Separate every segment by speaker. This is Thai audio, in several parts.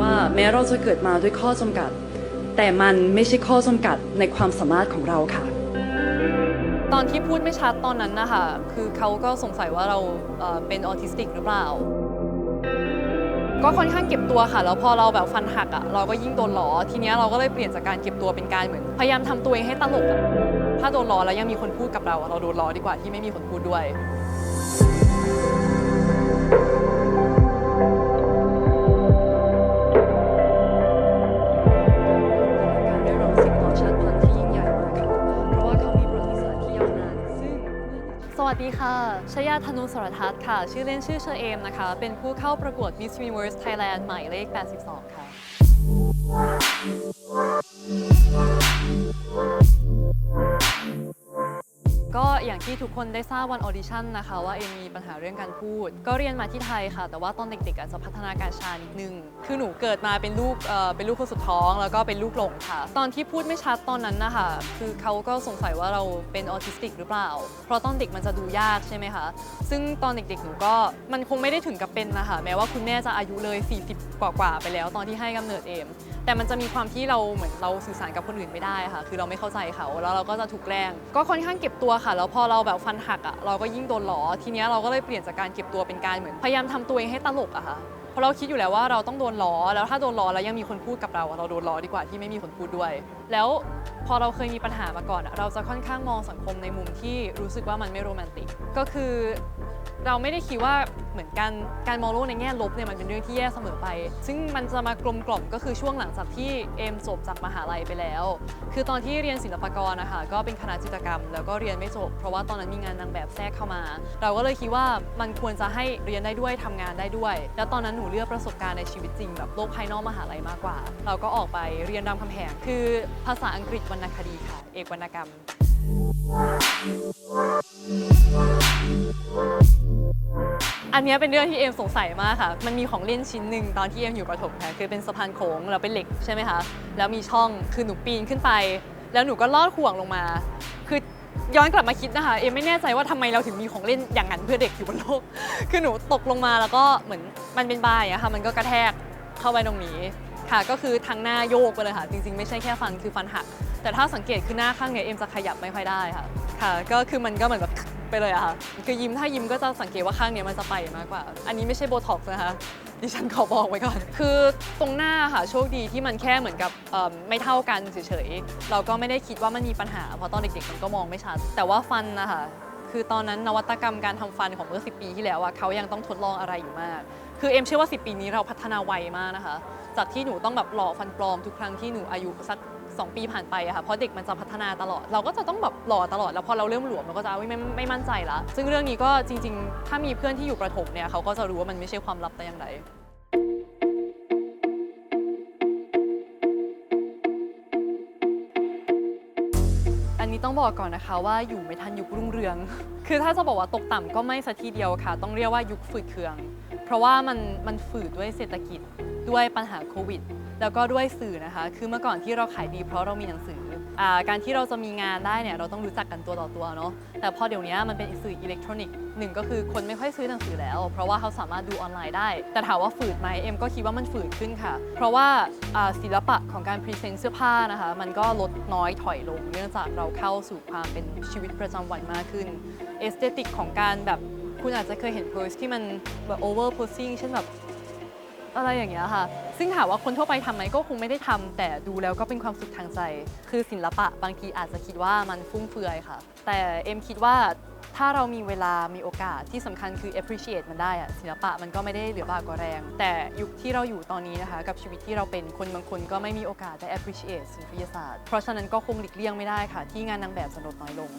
Speaker 1: ว่าแม้เราจะเกิดมาด้วยข้อจำกัด แต่มันไม่ใช่ข้อจำกัดในความสามารถของเราค่ะ
Speaker 2: ตอนที่พูดไม่ชัดตอนนั้นนะคะคือเขาก็สงสัยว่าเราเอ่อเป็นออทิสติกหรือเปล่า ก็ค่อนข้างเก็บตัวค่ะ แล้วพอเราแบบฟันหักอะเราก็ยิ่งโดนล้อทีเนี้ยเราก็เลยเปลี่ยนจากการเก็บตัวเป็นการเหมือนพยายามทำตัวเองให้ตลกอะถ้าโดนล้อแล้วยังมีคนพูดกับเราอะเราโดนล้อดีกว่าที่ไม่มีคนพูดด้วย
Speaker 1: วัส
Speaker 2: ดีค่ะ ชยาธนุสรทัศน์ค่ะ ชื่อเล่นชื่อเชอเอมนะคะ เป็นผู้เข้าประกวด Miss Universe Thailand หมายเลข 82 ค่ะ ก็อย่างที่ทุกคนได้ทราบวันออดิชั่นนะคะ ว่าเอมมีปัญหาเรื่องการพูด ก็เรียนมาที่ไทยค่ะ แต่ว่าตอนเด็กๆอาจจะพัฒนาการช้านิดนึง คือหนูเกิดมาเป็นลูกเอ่อเป็นลูกคนสุดท้อง แล้วก็เป็นลูกหลงค่ะ ตอนที่พูดไม่ชัดตอนนั้นนะคะคือเขาก็สงสัยว่าเราเป็นออทิสติกหรือเปล่า เพราะตอนเด็กมันจะดูยากใช่ไหมคะ ซึ่งตอนเด็กๆหนูก็มันคงไม่ได้ถึงกับเป็นนะคะแม้ว่าคุณแม่จะอายุเลย 40 กว่าๆไปแล้ว ตอนที่ให้กำเนิดเอม แต่มันจะมีความที่เราเหมือนเราสื่อสารกับคนอื่นไม่ได้ค่ะ คือเราไม่เข้าใจเขาแล้วเราก็จะถูกแกล้งก็ค่อนข้างเก็บตัวค่ะ แล้วพอเราแบบฟันหักอะเราก็ยิ่งโดนหลอทีเนี้ยเราก็เลยเปลี่ยนจากการเก็บตัวเป็นการเหมือนพยายามทำตัวเองให้ตลกอะค่ะเพราะเราคิดอยู่แล้วว่าเราต้องโดนล้อ แล้วถ้าโดนล้อแล้วยังมีคนพูดกับเราอะเราโดนล้อดีกว่าที่ไม่มีคนพูดด้วย แล้วพอเราเคยมีปัญหามาก่อนอะเราจะค่อนข้างมองสังคมในมุมที่รู้สึกว่ามันไม่โรแมนติก ก็คือ เราไม่ได้คิดว่าเหมือนการการมองโลกในแง่ลบเนี่ยมันเป็นเรื่องที่แย่เสมอไป ซึ่งมันจะมากลมกล่อมก็คือช่วงหลังจากที่เอมจบจากมหาลัยไปแล้ว คือตอนที่เรียนศิลปกรนะคะก็เป็นคณะจิตรกรรม แล้วก็เรียนไม่จบ เพราะว่าตอนนั้นมีงานนางแบบแทรกเข้ามา เราก็เลยคิดว่ามันควรจะให้เรียนได้ด้วยทำงานได้ด้วย แล้วตอนนั้นหนูเลือกประสบการณ์ในชีวิตจริงแบบโลกภายนอกมหาลัยมากกว่า เราก็ออกไปเรียนรามคำแหงคือภาษาอังกฤษวรรณคดีค่ะ เอกวรรณกรรม อันนี้เป็นเรื่องที่เอมสงสัยมากค่ะ มันมีของเล่นชิ้นหนึ่งตอนที่เอมอยู่ประถมค่ะ คือเป็นสะพานโค้งแล้วเป็นเหล็กใช่ไหมคะ แล้วมีช่อง คือหนูปีนขึ้นไป แล้วหนูก็ลอดห่วงลงมา คือย้อนกลับมาคิดนะคะ เอมไม่แน่ใจว่าทำไมเราถึงมีของเล่นอย่างนั้นเพื่อเด็กอยู่บนโลก คือหนูตกลงมาแล้วก็เหมือนมันเป็นบายอะค่ะ มันก็กระแทกเข้าไปตรงนี้ค่ะ ก็คือทั้งหน้าโยกไปเลยค่ะ จริงๆ ไม่ใช่แค่ฟัน คือฟันหัก แต่ถ้าสังเกตคือหน้าข้างเนี้ยเอ็มจะขยับไม่ค่อยได้ค่ะ ค่ะ ก็คือมันก็เหมือนแบบไปเลยอะค่ะ คือยิ้มถ้ายิ้มก็จะสังเกตว่าข้างเนี้ยมันจะไปมากกว่า อันนี้ไม่ใช่โบท็อกซ์นะคะ ดิฉันขอบอกไว้ก่อน คือตรงหน้าค่ะโชคดีที่มันแค่เหมือนกับเอิ่มไม่เท่ากันเฉยๆ เราก็ไม่ได้คิดว่ามันมีปัญหา เพราะตอนเด็กๆมันก็มองไม่ชัด แต่ว่าฟันนะคะ คือตอนนั้นนวัตกรรมการทำฟันของเมื่อ 10 ปีที่แล้วอะเขายังต้องทดลองอะไรอยู่มาก คือเอ็มเชื่อว่า 10 ปีนี้เราพัฒนาไวมากนะคะ จากที่หนูต้องแบบหล่อฟันปลอมทุกครั้งที่หนูอายุสัก 2 ปีผ่านไปอะค่ะเพราะเด็กมันจะพัฒนาตลอด เราก็จะต้องแบบหล่อตลอดแล้วพอเราเริ่มหลวมเราก็จะไม่ไม่ไม่มั่นใจละซึ่งเรื่องนี้ก็จริง ๆ ถ้ามีเพื่อนที่อยู่ประถมเนี่ยเขาก็จะรู้ว่ามันไม่ใช่ความลับแต่อย่างใดอันนี้ต้องบอกก่อนนะคะว่าอยู่ไม่ทันยุครุ่งเรือง คือถ้าจะบอกว่าตกต่ำก็ไม่สัทีเดียวค่ะ ต้องเรียกว่ายุคฝืดเคือง เพราะว่ามันมันฝืดด้วยเศรษฐกิจ ด้วยปัญหาโควิด แล้วก็ด้วยสื่อนะคะ คือเมื่อก่อนที่เราขายดีเพราะเรามีหนังสืออการที่เราจะมีงานได้เนี่ยเราต้องรู้จักกันตัวต่อตัวเนาะ แต่พอเดี๋ยวนี้มันเป็นสื่ออิเล็กทรอนิกส์หนึ่งก็คือคนไม่ค่อยซื้อหนังสือแล้ว เพราะว่าเขาสามารถดูออนไลน์ได้ แต่ถามว่าฝืดไหมเอ็มก็คิดว่ามันฝืดขึ้นค่ะ เพราะว่าศิลปะของการพรีเซนต์เสื้อผ้านะคะ มันก็ลดน้อยถอยลง เนื่องจากเราเข้าสู่ความเป็นชีวิตประจำวันมากขึ้น เอสเตติกของการแบบคุณอาจจะเคยเห็นโพสที่มันแบบโอเวอร์โพสซิ่งเช่นแบบ อะไรอย่างเงี้ยค่ะ ซึ่งถามว่าคนทั่วไปทำไหมก็คงไม่ได้ทำแต่ดูแล้วก็เป็นความสุขทางใจ คือศิลปะบางทีอาจจะคิดว่ามันฟุ่มเฟือยค่ะ แต่เอ็มคิดว่าถ้าเรามีเวลามีโอกาสที่สำคัญคือ appreciate มันได้อะศิลปะมันก็ไม่ได้เหลือบากกว่าแรง แต่ยุคที่เราอยู่ตอนนี้นะคะ กับชีวิตที่เราเป็นคนบางคนก็ไม่มีโอกาสได้ appreciate ศิลปศาสตร์เพราะฉะนั้นก็คงหลีกเลี่ยงไม่ได้ค่ะ ที่งานนางแบบจะลดน้อยลง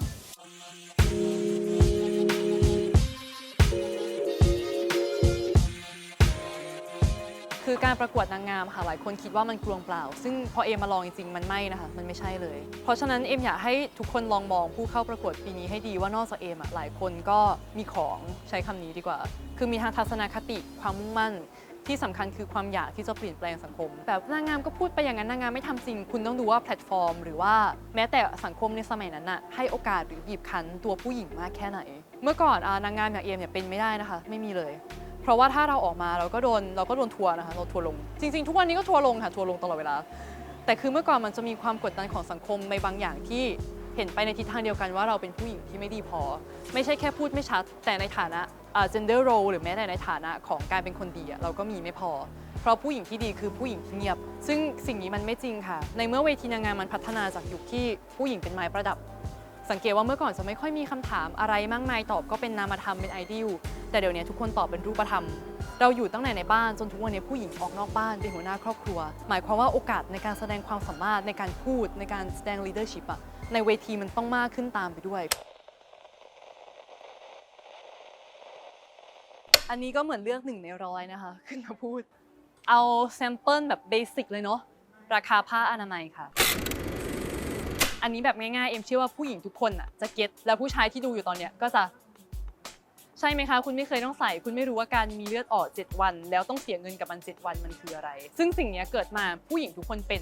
Speaker 2: คือการประกวดนางงามค่ะ หลายคนคิดว่ามันกลวงเปล่า ซึ่งพอเอ็มมาลองจริงๆ มันไม่นะคะ มันไม่ใช่เลย เพราะฉะนั้นเอ็มอยากให้ทุกคนลองมองผู้เข้าประกวดปีนี้ให้ดีว่านอกจากเอ็มอะหลายคนก็มีของใช้คำนี้ดีกว่า คือมีทางทัศนคติความมุ่งมั่นที่สำคัญคือความอยากที่จะเปลี่ยนแปลงสังคมแต่นางงามก็พูดไปอย่างนั้นนางงามไม่ทำจริง คุณต้องดูว่าแพลตฟอร์ม หรือว่าแม้แต่สังคมในสมัยนั้นน่ะให้โอกาสหรือบีบคั้นตัวผู้หญิงมากแค่ไหน เมื่อก่อนอ่านางงามอย่างเอมเนี่ยเป็นไม่ได้นะคะ ไม่มีเลย เพราะว่าถ้าเราออกมาเราก็โดนเราก็โดนทัวร์นะคะเราทัวร์ลง จริง ๆ ทุกวันนี้ก็ทัวร์ลงค่ะทัวร์ลงตลอดเวลา แต่คือเมื่อก่อนมันจะมีความกดดันของสังคมในบางอย่างที่เห็นไปในทิศทางเดียวกันว่าเราเป็นผู้หญิงที่ไม่ดีพอ ไม่ใช่แค่พูดไม่ชัด แต่ในฐานะ gender role หรือแม้แต่ในฐานะของการเป็นคนดีเราก็มีไม่พอ เพราะผู้หญิงที่ดีคือผู้หญิงที่เงียบ ซึ่งสิ่งนี้มันไม่จริงค่ะ ในเมื่อเวทีนางงามมันพัฒนาจากยุคที่ผู้หญิงเป็นไม้ประดับ สังเกตว่าเมื่อก่อนจะไม่ค่อยมีคำถามอะไรมากมายตอบก็เป็นนามธรรมเป็นไอเดียล แต่เดี๋ยวนี้ทุกคนตอบเป็นรูปธรรม เราอยู่ตั้งแต่ในบ้านจนทุกวันนี้ผู้หญิงออกนอกบ้านเป็นหัวหน้าครอบครัว หมายความว่าโอกาสในการแสดงความสามารถในการพูดในการแสดง leadership อะในเวทีมันต้องมากขึ้นตามไปด้วย อันนี้ก็เหมือนเลือกหนึ่งในร้อยนะคะ ขึ้นมาพูด เอาแซมเปิลแบบเบสิกเลยเนาะราคาผ้าอนามัยค่ะ อันนี้แบบง่ายๆ เอ็มเชื่อว่าผู้หญิงทุกคนอะจะเก็ตแล้วผู้ชายที่ดูอยู่ตอนเนี้ยก็จะ ใช่ไหมคะ คุณไม่เคยต้องใส่ คุณไม่รู้ว่าการมีเลือดออก 7 วัน แล้วต้องเสียเงินกับมัน 7 วันมันคืออะไร ซึ่งสิ่งนี้เกิดมาผู้หญิงทุกคนเป็น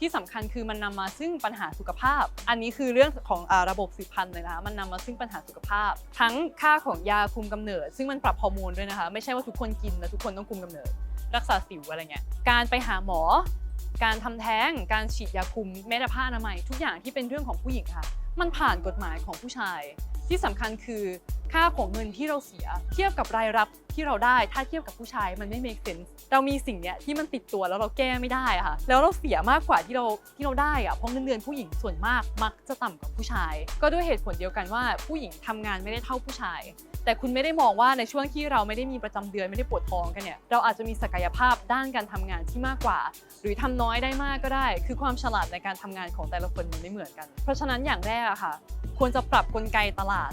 Speaker 2: ที่สำคัญคือมันนำมาซึ่งปัญหาสุขภาพ อันนี้คือเรื่องของอระบบสืบพันธุ์เลยนะคะมันนำมาซึ่งปัญหาสุขภาพ ทั้งค่าของยาคุมกำเนิด ซึ่งมันปรับฮอร์โมนด้วยนะคะ ไม่ใช่ว่าทุกคนกินแล้วทุกคนต้องคุมกำเนิด รักษาสิวอะไรเงี้ย การไปหาหมอ การทำแท้ง การฉีดยาคุมแม้แต่ผ้าอนามัยทุกอย่างที่เป็นเรื่องของผู้หญิงค่ะ มันผ่านกฎหมายของผู้ชาย ที่สำคัญคือค่าของเงินที่เราเสีย เทียบกับรายรับที่เราได้ถ้าเทียบกับผู้ชายมันไม่ make sense เรามีสิ่งเนี้ยที่มันติดตัวแล้วเราแก้ไม่ได้ค่ะ แล้วเราเสียมากกว่าที่เราที่เราได้อะเพราะเงินเดือนผู้หญิงส่วนมากมักจะต่ำกว่าผู้ชาย ก็ด้วยเหตุผลเดียวกันว่าผู้หญิงทำงานไม่ได้เท่าผู้ชาย แต่คุณไม่ได้มองว่าในช่วงที่เราไม่ได้มีประจำเดือนไม่ได้ปวดท้องกันเนี่ยเราอาจจะมีศักยภาพด้านการทำงานที่มากกว่า หรือทำน้อยได้มากก็ได้ คือความฉลาดในการทำงานของแต่ละคนมันไม่เหมือนกัน เพราะฉะนั้นอย่างแรกอะค่ะ ควรจะปรับกลไกตลาด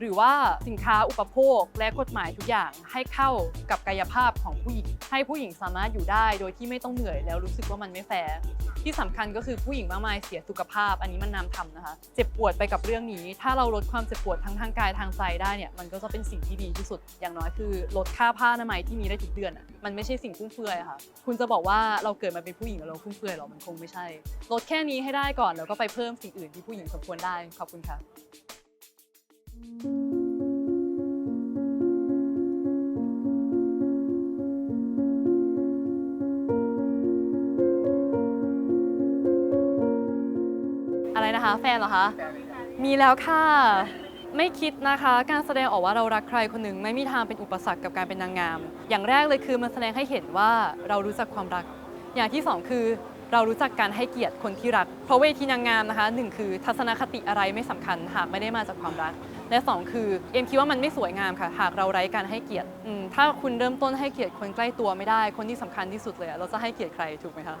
Speaker 2: หรือว่าสินค้าอุปโภคและกฎหมายทุกอย่างให้เข้ากับกายภาพของผู้หญิง ให้ผู้หญิงสามารถอยู่ได้โดยที่ไม่ต้องเหนื่อยแล้วรู้สึกว่ามันไม่แฟร์ที่สำคัญก็คือผู้หญิงมากมายเสียสุขภาพ อันนี้มันนำทำนะคะ เจ็บปวดไปกับเรื่องนี้ ถ้าเราลดความเจ็บปวดทั้งทางกายทางใจได้เนี่ยมันก็จะเป็นสิ่งที่ดีที่สุด อย่างน้อยคือลดค่าผ้าอนามัยที่มีได้ทุกเดือนอะมันไม่ใช่สิ่งฟุ่มเฟือยอะค่ะ คุณจะบอกว่าเราเกิดมาเป็นผู้หญิงแล้วเราฟุ่มเฟือยหรอมันคงไม่ใช่ ลดแค่นี้ให้ได้ก่อนแล้วก็ไปเพิ่มสิ่งอื่นที่ผู้หญิงสมควรได้ขอบคุณค่ะอะไรนะคะ แฟนเหรอคะ มีแล้วค่ะ ไม่คิดนะคะ การแสดงออกว่าเรารักใครคนหนึ่งไม่มีทางเป็นอุปสรรคกับการเป็นนางงาม อย่างแรกเลยคือมันแสดงให้เห็นว่าเรารู้จักความรัก อย่างที่สองคือ เรารู้จักการให้เกียรติคนที่รัก เพราะเวทีนางงามนะคะหนึ่งคือทัศนคติอะไรไม่สำคัญหากไม่ได้มาจากความรัก และสองคือเอ็มคิดว่ามันไม่สวยงามค่ะ หากเราไร้การให้เกียรติถ้าคุณเริ่มต้นให้เกียรติคนใกล้ตัวไม่ได้ คนที่สำคัญที่สุดเลยเราจะให้เกียรติใครถูกไหมคะ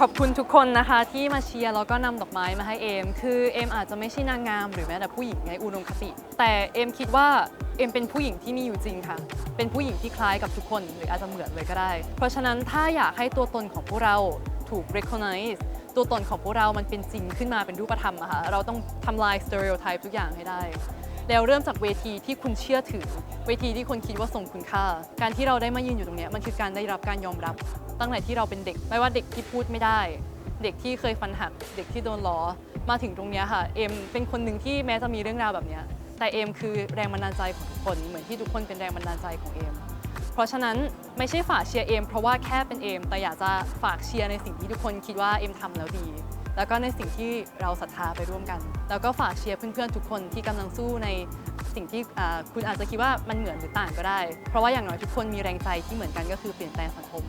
Speaker 2: ขอบคุณทุกคนนะคะที่มาเชียร์แล้วก็นำดอกไม้มาให้เอม คือเอมอาจจะไม่ใช่นางงามหรือแม้แต่ผู้หญิงในอุดมคติ แต่เอมคิดว่าเอมเป็นผู้หญิงที่มีอยู่จริงค่ะ เป็นผู้หญิงที่คล้ายกับทุกคนหรืออาจจะเหมือนเลยก็ได้ เพราะฉะนั้นถ้าอยากให้ตัวตนของพวกเราถูก recognize ตัวตนของพวกเรามันเป็นจริงขึ้นมาเป็นรูปธรรมอะค่ะ เราต้องทำลาย stereotype ทุกอย่างให้ได้ แล้วเริ่มจากเวทีที่คุณเชื่อถือ เวทีที่คนคิดว่าทรงคุณค่า การที่เราได้มายืนอยู่ตรงนี้มันคือการได้รับการยอมรับ ตั้งแต่ที่เราเป็นเด็ก ไม่ว่าเด็กที่พูดไม่ได้ เด็กที่เคยฟันหัก เด็กที่โดนล้อ มาถึงตรงนี้ค่ะ เอ็มเป็นคนหนึ่งที่แม้จะมีเรื่องราวแบบนี้ แต่เอ็มคือแรงบันดาลใจของทุกคน เหมือนที่ทุกคนเป็นแรงบันดาลใจของเอ็มเพราะฉะนั้นไม่ใช่ฝากเชียร์เอ็มเพราะว่าแค่เป็นเอ็มแต่อยากจะฝากเชียร์ในสิ่งที่ทุกคนคิดว่าเอ็มทำแล้วดี แล้วก็ในสิ่งที่เราศรัทธาไปร่วมกัน แล้วก็ฝากเชียร์เพื่อนๆทุกคนที่กำลังสู้ใน สิ่งที่คุณอาจจะคิดว่ามันเหมือนหรือต่างก็ได้ เพราะว่าอย่างน้อยทุกคนมีแรงใจที่เหมือนกันก็คือเปลี่ยนแปลงสังคม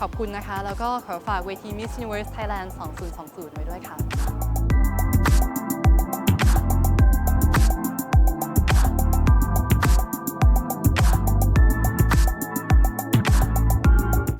Speaker 2: ขอบคุณนะคะ แล้วก็ขอฝากเวที Miss Universe Thailand 2020 ไว้ด้วยค่ะ